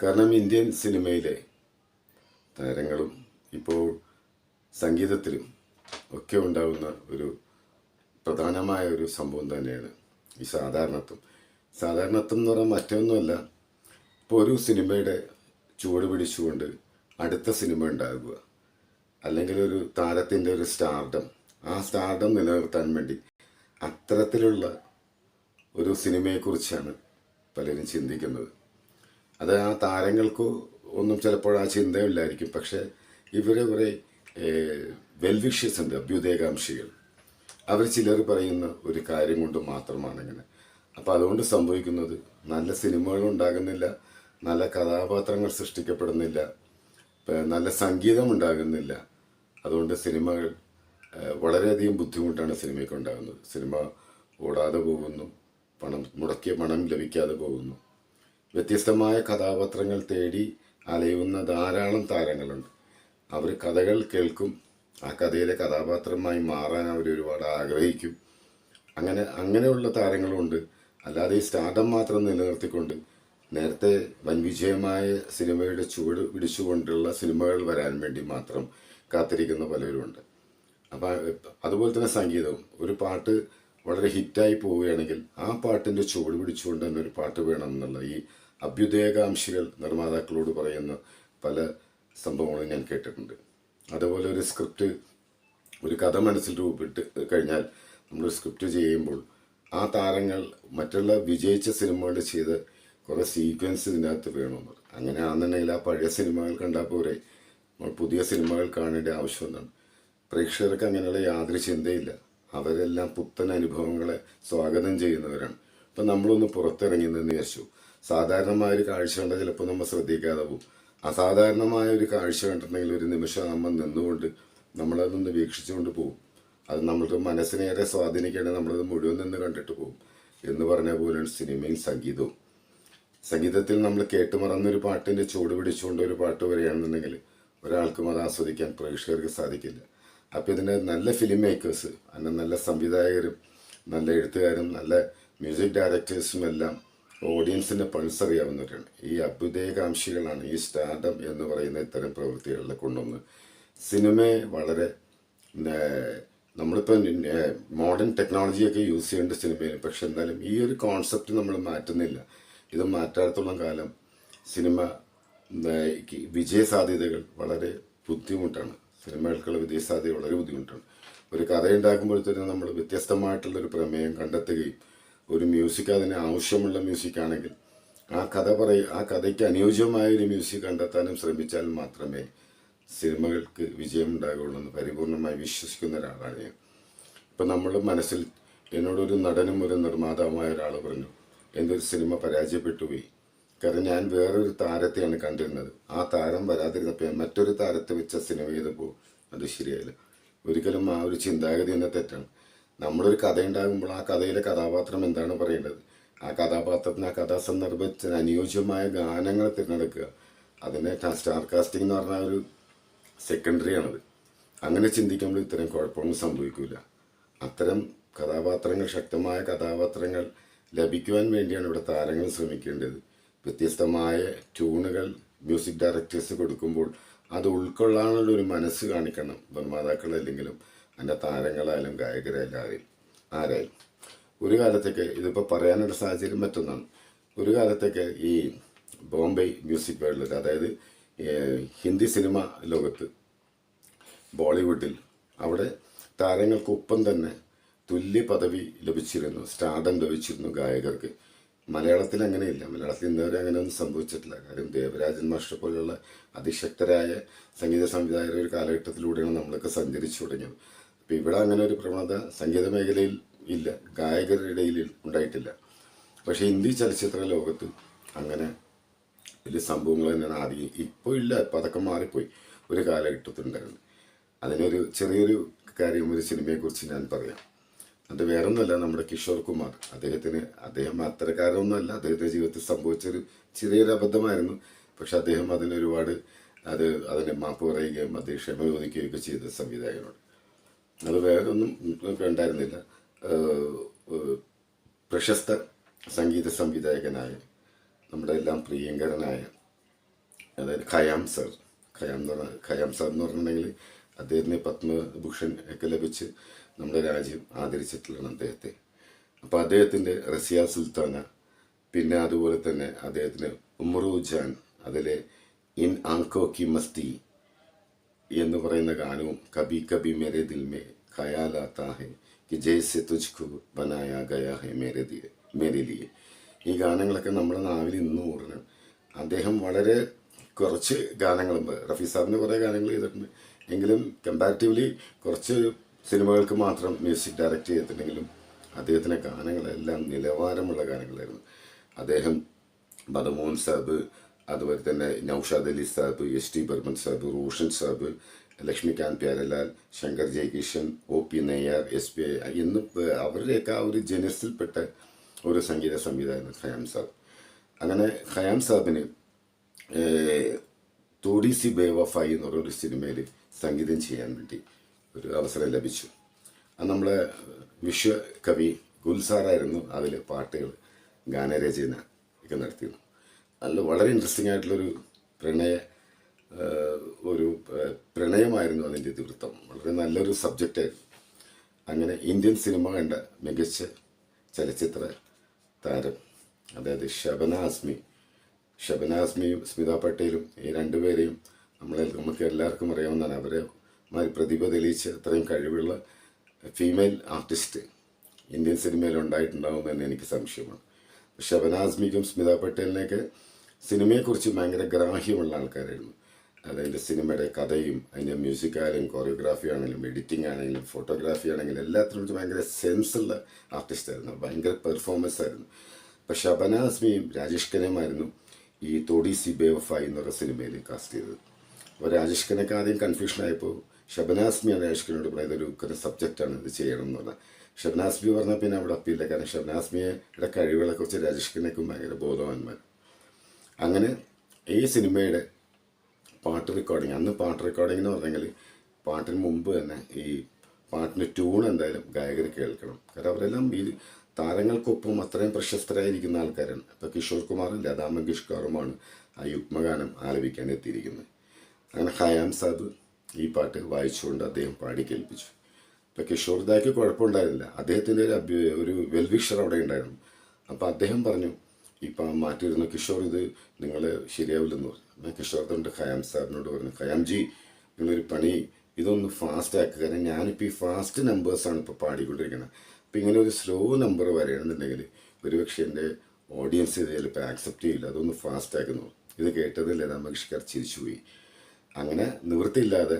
കാരണം ഇന്ത്യൻ സിനിമയിലെ താരങ്ങളും ഇപ്പോൾ സംഗീതത്തിലും ഒക്കെ ഉണ്ടാകുന്ന ഒരു പ്രധാനമായ ഒരു സംഭവം തന്നെയാണ് ഈ സാധാരണത്വം. സാധാരണത്വം എന്ന് പറഞ്ഞാൽ മറ്റൊന്നുമല്ല. ഇപ്പോൾ ഒരു സിനിമയുടെ ചുവട് പിടിച്ചുകൊണ്ട് അടുത്ത സിനിമ ഉണ്ടാകുക അല്ലെങ്കിൽ ഒരു താരത്തിന്റെ ഒരു സ്റ്റാർഡം ആ സ്റ്റാർഡം നിലനിർത്താൻ വേണ്ടി അത്തരത്തിലുള്ള ഒരു സിനിമയെക്കുറിച്ചാണ് പലരും ചിന്തിക്കുന്നത്. അത് ആ താരങ്ങൾക്ക് ഒന്നും ചിലപ്പോൾ ആ ചിന്തയില്ലായിരിക്കും പക്ഷെ ഇവരെ കുറേ വെൽവിഷ്യസ് ഉണ്ട് അഭ്യുദയകാംക്ഷികൾ. അവർ ചിലർ പറയുന്ന ഒരു കാര്യം കൊണ്ട് മാത്രമാണ് ഇങ്ങനെ. അപ്പം അതുകൊണ്ട് സംഭവിക്കുന്നത് നല്ല സിനിമകൾ ഉണ്ടാകുന്നില്ല നല്ല കഥാപാത്രങ്ങൾ സൃഷ്ടിക്കപ്പെടുന്നില്ല നല്ല സംഗീതം ഉണ്ടാകുന്നില്ല. അതുകൊണ്ട് സിനിമകൾ വളരെയധികം ബുദ്ധിമുട്ടാണ് സിനിമയ്ക്ക് ഉണ്ടാകുന്നത്. സിനിമ ഓടാതെ പോകുന്നു പണം മുടക്കിയ പണം ലഭിക്കാതെ പോകുന്നു. വ്യത്യസ്തമായ കഥാപാത്രങ്ങൾ തേടി അലയുന്ന ധാരാളം താരങ്ങളുണ്ട്. അവർ കഥകൾ കേൾക്കും ആ കഥയിലെ കഥാപാത്രമായി മാറാൻ അവർ ഒരുപാട് ആഗ്രഹിക്കും. അങ്ങനെ അങ്ങനെയുള്ള താരങ്ങളുണ്ട്. അല്ലാതെ ഈ സ്റ്റാർഡം മാത്രം നിലനിർത്തിക്കൊണ്ട് നേരത്തെ വൻ വിജയമായ സിനിമയുടെ ചുവട് പിടിച്ചുകൊണ്ടുള്ള സിനിമകൾ വരാൻ വേണ്ടി മാത്രം കാത്തിരിക്കുന്ന പലരുമുണ്ട്. അപ്പം അതുപോലെ തന്നെ സംഗീതവും. ഒരു പാട്ട് വളരെ ഹിറ്റായി പോവുകയാണെങ്കിൽ ആ പാട്ടിന്റെ ചുവട് പിടിച്ചുകൊണ്ട് തന്നെ ഒരു പാട്ട് വേണം എന്നുള്ള ഈ അഭ്യുദയകാംക്ഷികൾ നിർമ്മാതാക്കളോട് പറയുന്ന പല സംഭവങ്ങളും ഞാൻ കേട്ടിട്ടുണ്ട്. അതുപോലെ ഒരു സ്ക്രിപ്റ്റ് ഒരു കഥ മനസ്സിൽ രൂപപ്പെട്ട് കഴിഞ്ഞാൽ നമ്മൾ സ്ക്രിപ്റ്റ് ചെയ്യുമ്പോൾ ആ താരങ്ങൾ മറ്റുള്ള വിജയിച്ച സിനിമകൾ ചെയ്ത് കുറേ സീക്വൻസ് ഇതിനകത്ത് വേണമെന്ന് അങ്ങനെ ആണെന്നുണ്ടെങ്കിൽ ആ പഴയ സിനിമകൾ കണ്ടാൽ പോരെ. നമ്മൾ പുതിയ സിനിമകൾ കാണേണ്ട ആവശ്യമൊന്നാണ് പ്രേക്ഷകർക്ക് അങ്ങനെയുള്ള യാതൊരു ചിന്തയില്ല. അവരെല്ലാം പുത്തൻ അനുഭവങ്ങളെ സ്വാഗതം ചെയ്യുന്നവരാണ്. ഇപ്പം നമ്മളൊന്ന് പുറത്തിറങ്ങി നിന്ന് വിചാരിച്ചു. സാധാരണമായ ഒരു കാഴ്ച കണ്ടാൽ ചിലപ്പോൾ നമ്മൾ ശ്രദ്ധിക്കാതെ പോകും. അസാധാരണമായ ഒരു കാഴ്ച കണ്ടിട്ടുണ്ടെങ്കിൽ ഒരു നിമിഷം നമ്മൾ നിന്നുകൊണ്ട് നമ്മളതൊന്ന് വീക്ഷിച്ചുകൊണ്ട് പോകും. അത് നമ്മൾക്ക് മനസ്സിനേറെ സ്വാധീനിക്കുകയാണെങ്കിൽ നമ്മളത് മുഴുവൻ നിന്ന് കണ്ടിട്ട് പോകും. എന്ന് പറഞ്ഞ പോലെയാണ് സിനിമയിൽ സംഗീതവും. സംഗീതത്തിൽ നമ്മൾ കേട്ടുമറന്നൊരു പാട്ടിന്റെ ചൂട് പിടിച്ചുകൊണ്ട് ഒരു പാട്ട് വരികയാണെന്നുണ്ടെങ്കിൽ ഒരാൾക്കും അത് ആസ്വദിക്കാൻ പ്രേക്ഷകർക്ക് സാധിക്കില്ല. അപ്പോൾ ഇതിന്റെ നല്ല ഫിലിം മേക്കേഴ്സ് അതിന്റെ നല്ല സംവിധായകരും നല്ല എഴുത്തുകാരും നല്ല മ്യൂസിക് ഡയറക്ടേഴ്സും എല്ലാം ഓഡിയൻസിന്റെ പൾസ് അറിയാവുന്നവരാണ്. ഈ അഭ്യുദയകാംക്ഷികളാണ് ഈ സ്റ്റാർഡം എന്ന് പറയുന്ന ഇത്തരം പ്രവൃത്തികളിൽ കൊണ്ടുവന്ന് സിനിമയെ വളരെ നമ്മളിപ്പോൾ മോഡേൺ ടെക്നോളജിയൊക്കെ യൂസ് ചെയ്യേണ്ട സിനിമയിൽ പക്ഷെ എന്നാലും ഈ ഒരു കോൺസെപ്റ്റ് നമ്മൾ മാറ്റുന്നില്ല. ഇത് മാറ്റാത്തോളം കാലം സിനിമ വിജയ സാധ്യതകൾ വളരെ ബുദ്ധിമുട്ടാണ്. സിനിമകൾക്കുള്ള വിജയ സാധ്യത വളരെ ബുദ്ധിമുട്ടാണ് ഒരു കഥ ഉണ്ടാക്കുമ്പോഴത്തേനും നമ്മൾ വ്യത്യസ്തമായിട്ടുള്ള ഒരു പ്രമേയം കണ്ടെത്തുകയും ഒരു മ്യൂസിക് അതിന് ആവശ്യമുള്ള മ്യൂസിക് ആണെങ്കിൽ ആ കഥ പറയ ആ കഥയ്ക്ക് അനുയോജ്യമായ ഒരു മ്യൂസിക് കണ്ടെത്താനും ശ്രമിച്ചാൽ മാത്രമേ സിനിമകൾക്ക് വിജയം ഉണ്ടാകുള്ളൂ എന്ന് പരിപൂർണമായി വിശ്വസിക്കുന്ന ഒരാളാണ് ഞാൻ. ഇപ്പം നമ്മൾ മനസ്സിൽ എന്നോടൊരു നടനും ഒരു നിർമ്മാതാവുമായ ഒരാൾ പറഞ്ഞു എന്റെ ഒരു സിനിമ പരാജയപ്പെട്ടു പോയി. കാരണം ഞാൻ വേറൊരു താരത്തെയാണ് കണ്ടിരുന്നത്. ആ താരം വരാതിരുന്നപ്പോൾ ഞാൻ മറ്റൊരു താരത്തെ വെച്ച സിനിമ ചെയ്തപ്പോൾ അത് ശരിയായില്ല. ഒരിക്കലും ആ ഒരു ചിന്താഗതി തന്നെ തെറ്റാണ്. നമ്മളൊരു കഥ ഉണ്ടാകുമ്പോൾ ആ കഥയിലെ കഥാപാത്രം എന്താണ് പറയേണ്ടത്? ആ കഥാപാത്രത്തിന് ആ കഥാസന്ദർഭത്തിന് അനുയോജ്യമായ ഗാനങ്ങൾ തിരഞ്ഞെടുക്കുക. അതിനെ സ്റ്റാർ കാസ്റ്റിംഗ് എന്ന് പറഞ്ഞ ഒരു സെക്കൻഡറി ആണത് അങ്ങനെ ചിന്തിക്കുമ്പോൾ ഇത്തരം കുഴപ്പമൊന്നും സംഭവിക്കില്ല അത്തരം കഥാപാത്രങ്ങൾ ശക്തമായ കഥാപാത്രങ്ങൾ ലഭിക്കുവാൻ വേണ്ടിയാണ് ഇവിടെ താരങ്ങൾ ശ്രമിക്കേണ്ടത്. വ്യത്യസ്തമായ ട്യൂണുകൾ മ്യൂസിക് ഡയറക്ടേഴ്സ് കൊടുക്കുമ്പോൾ അത് ഉൾക്കൊള്ളാനുള്ള ഒരു മനസ്സ് കാണിക്കണം. നിർമ്മാതാക്കളല്ലെങ്കിലും അതിന്റെ താരങ്ങളായാലും ഗായകരായാലും ആരെയും ആരായാലും. ഒരു കാലത്തേക്ക് ഇതിപ്പോൾ പറയാനൊരു സാഹചര്യം മറ്റൊന്നാണ്. ഒരു കാലത്തേക്ക് ഈ ബോംബെ മ്യൂസിക് വേൾഡിൽ അതായത് ഹിന്ദി സിനിമ ലോകത്ത് ബോളിവുഡിൽ അവിടെ താരങ്ങൾക്കൊപ്പം തന്നെ തുല്യ പദവി ലഭിച്ചിരുന്നു. സ്റ്റാർഡം ലഭിച്ചിരുന്നു ഗായകർക്ക്. മലയാളത്തിൽ അങ്ങനെയില്ല. മലയാളത്തിൽ ഇന്നുവരെ അങ്ങനെയൊന്നും സംഭവിച്ചിട്ടില്ല. കാര്യം ദേവരാജൻ മാസ്റ്റർ പോലെയുള്ള അതിശക്തരായ സംഗീത സംവിധായകരുടെ ഒരു കാലഘട്ടത്തിലൂടെയാണ് നമ്മളൊക്കെ സഞ്ചരിച്ചു തുടങ്ങിയത്. അപ്പം ഇവിടെ അങ്ങനെ ഒരു പ്രവണത സംഗീത മേഖലയിൽ ഇല്ല. ഗായകരുടെ ഇടയിൽ ഉണ്ടായിട്ടില്ല. പക്ഷേ ഹിന്ദി ചലച്ചിത്ര ലോകത്ത് അങ്ങനെ വലിയ സംഭവങ്ങൾ തന്നെയാണ് ആദ്യം. ഇപ്പോൾ ഇല്ല. ഇപ്പം അതൊക്കെ മാറിപ്പോയി. ഒരു കാലഘട്ടത്തിലുണ്ടായിരുന്നു. അതിനൊരു ചെറിയൊരു കാര്യം ഒരു സിനിമയെക്കുറിച്ച് ഞാൻ പറയാം. അത് വേറൊന്നുമല്ല നമ്മുടെ കിഷോർ കുമാർ. അദ്ദേഹത്തിന് അദ്ദേഹം അത്തരക്കാരൊന്നുമല്ല. അദ്ദേഹത്തിന്റെ ജീവിതത്തിൽ സംഭവിച്ചൊരു ചെറിയൊരു അബദ്ധമായിരുന്നു. പക്ഷെ അദ്ദേഹം അതിനൊരുപാട് അത് അതിന് മാപ്പ് പറയുകയും അത് ക്ഷമ ചോദിക്കുകയൊക്കെ ചെയ്ത സംവിധായകനോട്. അത് വേറെ ഒന്നും ഉണ്ടായിരുന്നില്ല പ്രശസ്ത സംഗീത സംവിധായകനായ നമ്മുടെ എല്ലാം പ്രിയങ്കരനായ അതായത് ഖയാം സർ. ഖയാം എന്ന് പറഞ്ഞ ഖയാം സർ എന്ന് പറഞ്ഞിട്ടുണ്ടെങ്കിൽ അദ്ദേഹത്തിന് പത്മഭൂഷൺ ഒക്കെ ലഭിച്ച് നമ്മുടെ രാജ്യം ആദരിച്ചിട്ടുള്ളതാണ് അദ്ദേഹത്തെ. അപ്പോൾ അദ്ദേഹത്തിന്റെ റസിയ സുൽത്താന പിന്നെ അതുപോലെ തന്നെ അദ്ദേഹത്തിന്റെ ഉമറു ജാൻ അതിലെ ഇൻ ആങ്കോ കി മസ്തി എന്ന് പറയുന്ന ഗാനവും കബി കബി മേരെ ദിൽമേ ഖയാലാത്താഹെ ഖയാലാത്താ ഹെ കി ജയ്സെ തുജ്ഖു ബനായ ഗയാഹെ മേരെ ദിയെ മേരെ ലിയെ ഈ ഗാനങ്ങളൊക്കെ നമ്മുടെ നാവിൽ ഇന്നും ഓടണം അദ്ദേഹം വളരെ കുറച്ച് ഗാനങ്ങളുണ്ട് റഫീ കുറേ ഗാനങ്ങൾ ചെയ്തിട്ടുണ്ട്. എങ്കിലും കമ്പാരിറ്റീവ്ലി കുറച്ച് സിനിമകൾക്ക് മാത്രം മ്യൂസിക് ഡയറക്റ്റ് ചെയ്തിട്ടുണ്ടെങ്കിലും അദ്ദേഹത്തിന്റെ ഗാനങ്ങളെല്ലാം നിലവാരമുള്ള ഗാനങ്ങളായിരുന്നു. അദ്ദേഹം ബദമോഹൻ സാബ് അതുപോലെ തന്നെ Naushad Ali saab S T Burman saab Roshan saab Laxmikant Pyarelal Shankar Jaikishan O P Nayyar S P I എന്ന് അവരുടെയൊക്കെ ആ ഒരു ജനസിൽപ്പെട്ട ഒരു സംഗീത സംവിധായകൻ ഖയാം സാബ്. അങ്ങനെ ഖയാം സാബിന് തോടി സി ബേവഫായി എന്ന് പറഞ്ഞൊരു സിനിമയിൽ സംഗീതം ചെയ്യാൻ വേണ്ടി ഒരു അവസരം ലഭിച്ചു. അത് നമ്മളെ വിശ്വകവി ഗുൽസാറായിരുന്നു അതിൽ പാട്ടുകൾ ഗാനരചന ഒക്കെ നടത്തിയിരുന്നു നല്ല വളരെ ഇൻട്രസ്റ്റിംഗ് ആയിട്ടുള്ളൊരു പ്രണയ ഒരു പ്രണയമായിരുന്നു അതിന്റെ ഇതിവൃത്തം. വളരെ നല്ലൊരു സബ്ജക്റ്റായിരുന്നു അങ്ങനെ ഇന്ത്യൻ സിനിമ കണ്ട മികച്ച ചലച്ചിത്ര താരം അതായത് ഷബന ആസ്മി ഷബന ആസ്മിയും സ്മിത പട്ടേലും ഈ രണ്ടുപേരെയും നമ്മളെ നമുക്ക് എല്ലാവർക്കും അറിയാവുന്നതാണ്. അവരെ പ്രതിഭ തെളിയിച്ച അത്രയും കഴിവുള്ള ഫീമെയിൽ ആർട്ടിസ്റ്റ് ഇന്ത്യൻ സിനിമയിൽ ഉണ്ടായിട്ടുണ്ടാവും എന്ന് എനിക്ക് സംശയമാണ്. ഷബന ആസ്മിക്കും സ്മിത പട്ടേലിനെയൊക്കെ സിനിമയെക്കുറിച്ച് ഭയങ്കര ഗ്രാഹ്യമുള്ള ആൾക്കാരായിരുന്നു. അതിന്റെ സിനിമയുടെ കഥയും അതിന്റെ മ്യൂസിക് ആയാലും കൊറിയോഗ്രാഫി ആണെങ്കിലും എഡിറ്റിംഗ് ആണെങ്കിലും ഫോട്ടോഗ്രാഫി ആണെങ്കിലും എല്ലാത്തിനും ഭയങ്കര സെൻസുള്ള ആർട്ടിസ്റ്റ് ആയിരുന്നു. ഭയങ്കര പെർഫോമൻസ് ആയിരുന്നു. പക്ഷെ ഷബന ആസ്മിയും രാജേഷ് ഖനയുമായിരുന്നു ഈ തോടി സി ബേവഫായി പറഞ്ഞ സിനിമയിൽ കാസ്റ്റ് ചെയ്തത്. അപ്പോൾ രാജേഷ് ഖനയ്ക്ക് ആദ്യം കൺഫ്യൂഷൻ ആയപ്പോൾ ഷബനാസ്മിയാണ് രാജേഷ് ഖനോട് പറയുന്നത് ഒരു ഒരു സബ്ജക്റ്റാണ് ഇത് ചെയ്യണം എന്ന് പറഞ്ഞാൽ ഷബനാസ്മി പറഞ്ഞാൽ പിന്നെ അവിടെ അപ്പീലില്ല കാരണം ഷബനാസ്മിയുടെ കഴിവുകളെ കുറിച്ച് രാജേഷ് ഖനയ്ക്കും ഭയങ്കര ബോധവാന്മാർ. അങ്ങനെ ഈ സിനിമയുടെ പാട്ട് റെക്കോർഡിങ് അന്ന് പാട്ട് റെക്കോർഡിംഗ് എന്ന് പറഞ്ഞെങ്കിൽ പാട്ടിന് മുമ്പ് തന്നെ ഈ പാട്ടിന് ട്യൂൺ എന്തായാലും ഗായകർ കേൾക്കണം. കാരണം അവരെല്ലാം ഈ താരങ്ങൾക്കൊപ്പം അത്രയും പ്രശസ്തരായിരിക്കുന്ന ആൾക്കാരാണ്. ഇപ്പോൾ കിഷോർ കുമാറും ലതാ മങ്കേഷ്കറുമാണ് ആ യുഗ്മഗാനം ആലപിക്കാൻ എത്തിയിരിക്കുന്നത്. അങ്ങനെ ഹയാം സാബ് ഈ പാട്ട് വായിച്ചുകൊണ്ട് അദ്ദേഹം പാടി കേൾപ്പിച്ചു. ഇപ്പം കിഷോർ ദായ്ക്ക് കുഴപ്പമുണ്ടായിരുന്നില്ല. അദ്ദേഹത്തിന്റെ ഒരു അഭ്യ ഒരു വെൽവിഷർ അവിടെ ഉണ്ടായിരുന്നു. അപ്പോൾ അദ്ദേഹം പറഞ്ഞു ഇപ്പം മാറ്റിയിരുന്ന കിഷോർ ഇത് നിങ്ങൾ ശരിയാവില്ലെന്ന് പറഞ്ഞു. ഞാൻ കിഷോർ ഖയാം സാറിനോട് പറഞ്ഞു ഖയാം ജി നിങ്ങളൊരു പണി ഇതൊന്ന് ഫാസ്റ്റ് ആക്കുക കാരണം ഞാനിപ്പോൾ ഈ ഫാസ്റ്റ് നമ്പേഴ്സാണ് ഇപ്പോൾ പാടിക്കൊണ്ടിരിക്കുന്നത് അപ്പോൾ ഇങ്ങനെ ഒരു സ്ലോ നമ്പർ വരണമെന്നുണ്ടെങ്കിൽ ഒരുപക്ഷെ എന്റെ ഓഡിയൻസ് ഇത് ചിലപ്പോൾ ആക്സെപ്റ്റ് ചെയ്യില്ല. അതൊന്ന് ഫാസ്റ്റ് ആക്കുന്നു ഇത് കേട്ടത് ലതാ ചിരിച്ചുപോയി. അങ്ങനെ നിവൃത്തിയില്ലാതെ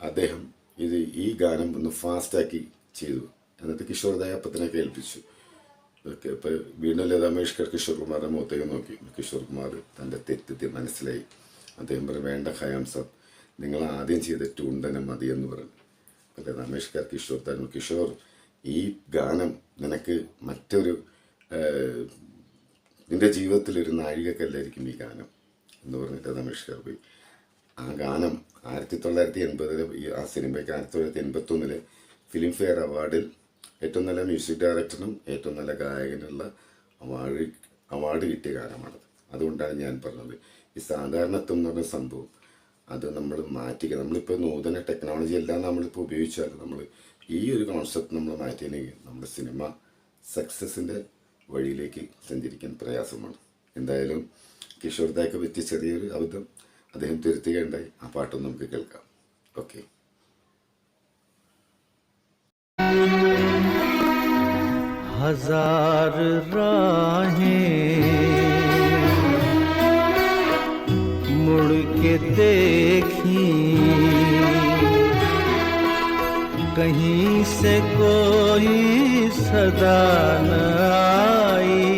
അദ്ദേഹം ഇത് ഈ ഗാനം ഒന്ന് ഫാസ്റ്റാക്കി ചെയ്തു. എന്നിട്ട് കിഷോർ ദയാപ്പത്തിനെ കേൾപ്പിച്ചു ഇപ്പോൾ വീണ്ടും ലതാ മങ്കേഷ്കർ കിഷോർ കുമാറിന്റെ മുഖത്തേക്ക് നോക്കി. കിഷോർ കുമാർ തന്റെ തെറ്റെത്തി മനസ്സിലായി. അദ്ദേഹം പറഞ്ഞു വേണ്ട ഖയാം സാബ്. നിങ്ങൾ ആദ്യം ചെയ്ത ട്യൂൺ തന്നെ എന്ന് പറഞ്ഞു. അപ്പോൾ ലതാ മങ്കേഷ്കർ കിഷോർ തരുന്നു കിഷോർ ഈ ഗാനം നിനക്ക് മറ്റൊരു നിന്റെ ജീവിതത്തിലൊരു നാഴികക്കല്ലായിരിക്കും ഈ ഗാനം. എന്ന് പറഞ്ഞിട്ട് രമേഷ്കർ പോയി. ആ ഗാനം ആയിരത്തി തൊള്ളായിരത്തി എൺപതിൽ ഈ ആ സിനിമയ്ക്ക് ആയിരത്തി തൊള്ളായിരത്തി എൺപത്തി ഒന്നിൽ ഫിലിം ഫെയർ അവാർഡിൽ ഏറ്റവും നല്ല മ്യൂസിക് ഡയറക്ടറിനും ഏറ്റവും നല്ല ഗായകനുള്ള അവാർഡ് അവാർഡ് കിട്ടിയ ഗാനമാണത്. അതുകൊണ്ടാണ് ഞാൻ പറഞ്ഞത്. ഈ സാധാരണത്വം എന്ന് പറഞ്ഞ സംഭവം അത് നമ്മൾ മാറ്റിക്കുക നമ്മളിപ്പോൾ നൂതന ടെക്നോളജി എല്ലാം നമ്മളിപ്പോൾ ഉപയോഗിച്ചാൽ നമ്മൾ ഈ ഒരു കോൺസെപ്റ്റ് നമ്മൾ മാറ്റിയില്ലെങ്കിൽ നമ്മുടെ സിനിമ സക്സസിന്റെ വഴിയിലേക്ക് സഞ്ചരിക്കാൻ പ്രയാസമാണ്. എന്തായാലും കിഷോർദായ്ക്ക് പറ്റിയ ചെറിയൊരു അബദ്ധം. അദ്ദേഹം തിരുത്തുകയുണ്ടായി ആ പാട്ടൊന്ന് നമുക്ക് കേൾക്കാം ഓക്കെ हजार राहें मुड़ के देखी कहीं से कोई सदा न आई